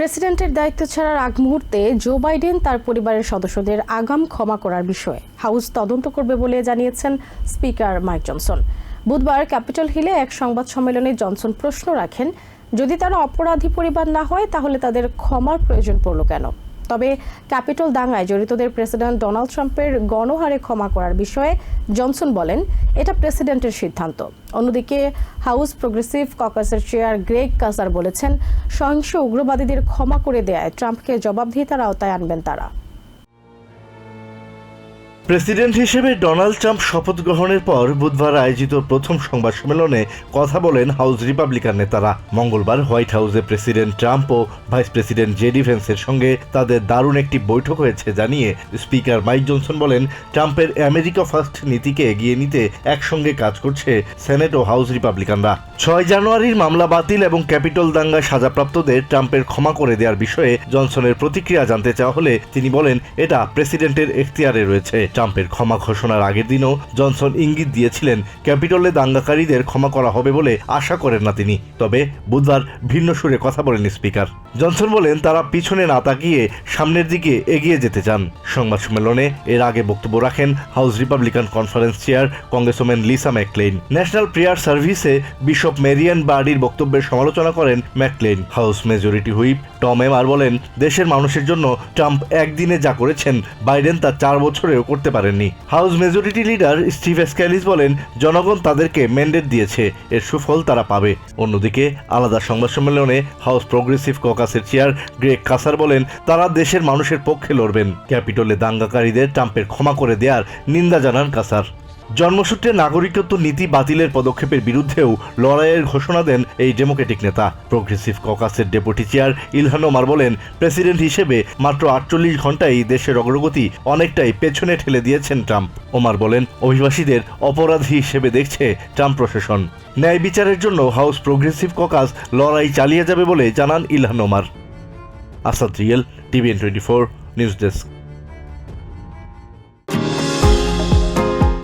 প্রেসিডেন্টের দায়িত্ব ছাড়ার আগ মুহূর্তে জো বাইডেন তার পরিবারের সদস্যদের আগাম ক্ষমা করার বিষয়ে হাউস তদন্ত করবে বলে জানিয়েছেন স্পিকার মাইক জনসন। বুধবার ক্যাপিটল হিলে এক সংবাদ সম্মেলনে জনসন প্রশ্ন রাখেন, যদি তারা অপরাধী পরিবার না হয়, তাহলে তাদের ক্ষমার প্রয়োজন পড়ল কেন? তবে ক্যাপিটল দাঙ্গায় জড়িতদের প্রেসিডেন্ট ডোনাল্ড ট্রাম্পের গণহারে ক্ষমা করার বিষয়ে জনসন বলেন, এটা প্রেসিডেন্টের সিদ্ধান্ত। অন্যদিকে, হাউস প্রোগ্রেসিভ ককাসের চেয়ার গ্রেগ কাসার বলেছেন, সহিংস উগ্রবাদীদের ক্ষমা করে দেয়ায় ট্রাম্পকে জবাবদিহিতার আওতায় আনবেন তারা। প্রেসিডেন্ট হিসেবে ডোনাল্ড ট্রাম্প শপথ গ্রহণের পর বুধবার আয়োজিত প্রথম সংবাদ সম্মেলনে কথা বলেন হাউস রিপাবলিকান নেতারা। মঙ্গলবার হোয়াইট হাউসে প্রেসিডেন্ট ট্রাম্প ও ভাইস প্রেসিডেন্ট জে ভেন্সের সঙ্গে তাদের দারুণ একটি বৈঠক হয়েছে জানিয়ে স্পিকার মাইক জনসন বলেন, ট্রাম্পের আমেরিকা ফার্স্ট নীতিকে এগিয়ে নিতে একসঙ্গে কাজ করছে সেনেট ও হাউস রিপাবলিকানরা। ছয় জানুয়ারির মামলা বাতিল এবং ক্যাপিটল দাঙ্গায় সাজাপ্রাপ্তদের ট্রাম্পের ক্ষমা করে দেওয়ার বিষয়ে জনসনের প্রতিক্রিয়া জানতে চাওয়া হলে তিনি বলেন, এটা প্রেসিডেন্টের এখতিয়ারে রয়েছে। ট্রাম্পের ক্ষমা ঘোষণার আগের দিনও জনসন ইঙ্গিত দিয়েছিলেন, ক্যাপিটলে দাঙ্গাকারীদের ক্ষমা করা হবে বলে আশা করেন না তিনি। তবে বুধবার ভিন্ন সুরে কথা বলেন স্পিকার। জনসন বলেন, তারা পিছনে না তাকিয়ে সামনের দিকে এগিয়ে যেতে চান। সংবাদ সম্মেলনে এর আগে বক্তব্য রাখেন house republican conference chair congressman Lisa McClain. National prayer সার্ভিসে বিশপ মেরিয়ান বার্ডির বক্তব্যের সমালোচনা করেন McClain. House majority whip Tom Emmer বলেন, দেশের মানুষের জন্য ট্রাম্প একদিনে যা করেছেন, বাইডেন তা চার বছরেও করতে পারেননি। House majority leader Steve Scalise বলেন, জনগণ তাদেরকে ম্যান্ডেট দিয়েছে, এর সুফল তারা পাবে। অন্যদিকে আলাদা সংবাদ সম্মেলনে হাউস প্রোগ্রেসিভ ককাসের চেয়ার গ্রেগ কাসার বলেন, তারা দেশের মানুষের পক্ষে লড়বেন। ক্যাপিটলে দাঙ্গাকারীদের ট্রাম্পের ক্ষমা করে দেওয়ার নিন্দা জানান কাসার। জন্মসূত্রে নাগরিকত্ব নীতি বাতিলের পদক্ষেপের বিরুদ্ধেও লড়াইয়ের ঘোষণা দেন এই ডেমোক্রেটিক নেতা। প্রোগ্রেসিভ ককাসের ডেপুটি চেয়ার ইলহান ওমার বলেন, প্রেসিডেন্ট হিসেবে মাত্র আটচল্লিশ ঘন্টায় দেশের অগ্রগতি অনেকটাই পেছনে ঠেলে দিয়েছেন ট্রাম্প। ওমার বলেন, অভিবাসীদের অপরাধী হিসেবে দেখছে ট্রাম্প প্রশাসন। ন্যায় বিচারের জন্য হাউস প্রোগ্রেসিভ ককাস লড়াই চালিয়ে যাবে বলে জানান Ilhan Omar Asad real, TVN twenty four, news desk.